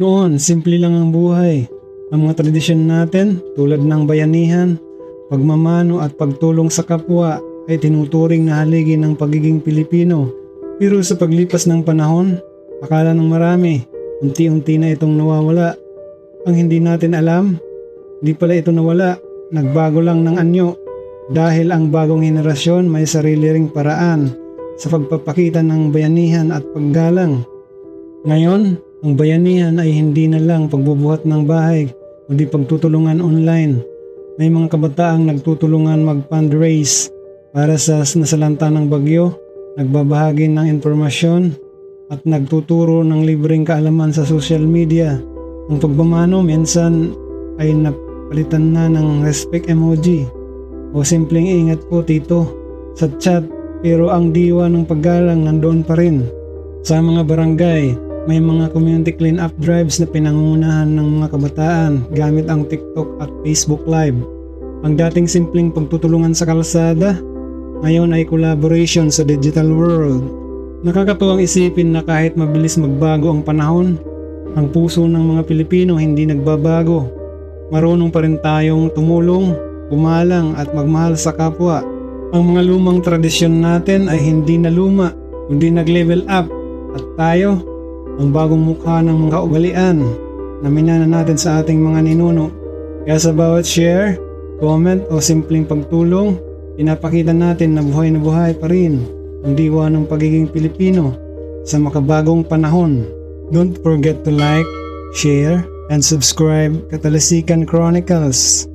Noon, simple lang ang buhay. Ang mga tradisyon natin, tulad ng bayanihan, pagmamano at pagtulong sa kapwa ay tinuturing na haligi ng pagiging Pilipino. Pero sa paglipas ng panahon, akala ng marami, unti-unti na itong nawawala. Ang hindi natin alam, di pala ito nawala, nagbago lang ng anyo. Dahil ang bagong henerasyon may sarili ring paraan sa pagpapakita ng bayanihan at paggalang. Ngayon, ang bayanihan ay hindi na lang pagbubuhat ng bahay, kundi pagtutulungan online. May mga kabataang nagtutulungan mag-fundraise para sa nasalanta ng bagyo, nagbabahagi ng impormasyon, at nagtuturo ng libreng kaalaman sa social media. Ang pagmamano minsan ay napalitan na ng respect emoji o simpleng ingat po tito sa chat pero ang diwa ng paggalang nandoon pa rin. Sa mga barangay, may mga community clean-up drives na pinangungunahan ng mga kabataan gamit ang TikTok at Facebook Live. Ang dating simpleng pagtutulungan sa kalsada, ngayon ay collaboration sa digital world. Nakakatuwang isipin na kahit mabilis magbago ang panahon, ang puso ng mga Pilipino hindi nagbabago. Marunong pa rin tayong tumulong, pumalang at magmahal sa kapwa. Ang mga lumang tradisyon natin ay hindi na luma, kundi nag-level up. At tayo, ang bagong mukha ng mga ugalian na minana natin sa ating mga ninuno. Kaya sa bawat share, comment o simpleng pagtulong, pinapakita natin na buhay na buhay pa rin ang diwa ng pagiging Pilipino sa makabagong panahon. Don't forget to like, share, and subscribe Katalasikan Chronicles.